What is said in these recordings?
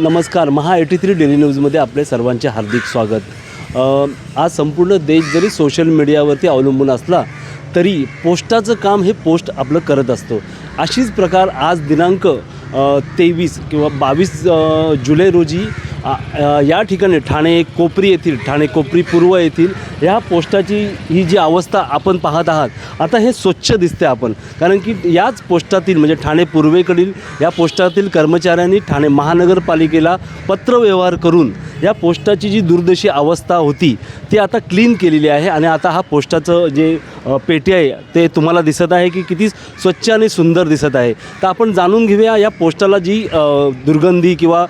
नमस्कार महा eighty three daily न्यूजमध्ये आपले सर्वांचे हार्दिक स्वागत. आज संपूर्ण देश जरी सोशल मीडियावरती अवलंबून असला तरी पोस्टाचं काम हे पोस्ट आपलं करत असतो. अशीच प्रकार आज दिनांक तेवीस किंवा बावीस जुलै रोजी या ठिकाणी ठाणे कोपरी येथील ठाणे कोपरी पूर्व येथील या पोस्टाची ही जी अवस्था आपण पाहत आहात आता हे स्वच्छ दिसते आपण. कारण की याच पोस्टातील म्हणजे ठाणे पूर्वेकडील या पोस्टातील कर्मचाऱ्यांनी ठाणे महानगरपालिकेला पत्रव्यवहार करून या पोस्टाची जी दुर्दशी अवस्था होती ती आता क्लीन केलेली आहे आणि आता हा पोस्टाचं जे पेटी आहे ते तुम्हाला दिसत आहे की किती स्वच्छ आणि सुंदर दिसत आहे. तर आपण जाणून घेऊया या पोस्टाला जी दुर्गंधी किंवा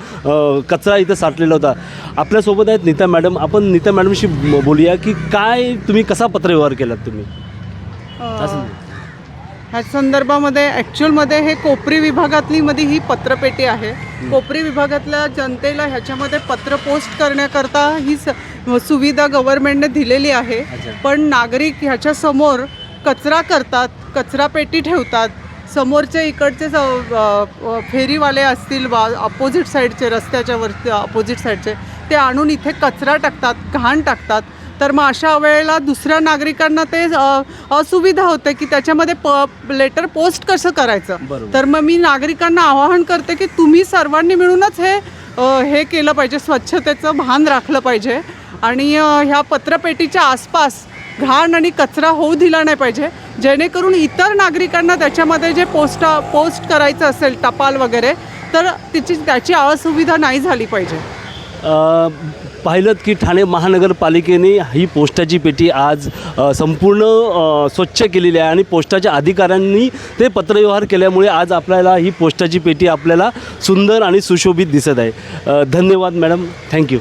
कचरा इथं साठलेला होता. आपल्यासोबत आहेत नीता मॅडम. आपण नीता मॅडमशी बोलूया की काय तुम्ही कसा पत्रव्यवहार केलात तुम्ही? असं. ह्या संदर्भामध्ये ॲक्च्युअलमध्ये हे कोपरी विभागातली मध्ये ही पत्रपेटी आहे. कोपरी विभागातल्या जनतेला ह्याच्यामध्ये पत्र पोस्ट करण्याकरता ही स सुविधा गव्हर्नमेंटने दिलेली आहे. पण नागरिक ह्याच्या समोर कचरा करतात कचरा पेटी ठेवतात. समोरचे इकडचे फेरीवाले असतील बा अपोजिट साईडचे रस्त्याच्या वरती अपोजिट साईडचे ते आणून इथे कचरा टाकतात घाण टाकतात. तर मग अशा वेळेला दुसऱ्या नागरिकांना ते असुविधा होते की त्याच्यामध्ये प लेटर पोस्ट कसं करायचं. तर मग मी नागरिकांना आवाहन करते की तुम्ही सर्वांनी मिळूनच हे हे केलं पाहिजे स्वच्छतेचं भान राखलं पाहिजे आणि ह्या पत्रपेटीच्या आसपास घाण आणि कचरा होऊ दिला नाही पाहिजे. जेणेकरून इतर नागरिकांना त्याच्यामध्ये जे पोस्ट पोस्ट करायचं असेल टपाल वगैरे तर तिची त्याची असुविधा नाही झाली पाहिजे. पाहिलं की ठाणे महानगरपालिकेने ही पोस्टाची पेटी आज संपूर्ण स्वच्छ केलेली आहे आणि पोस्टाच्या अधिकाऱ्यांनी ते पत्रव्यवहार केल्यामुळे आज आपल्याला ही पोस्टाची पेटी आपल्याला सुंदर आणि सुशोभित दिसत आहे. धन्यवाद मॅडम. थँक्यू.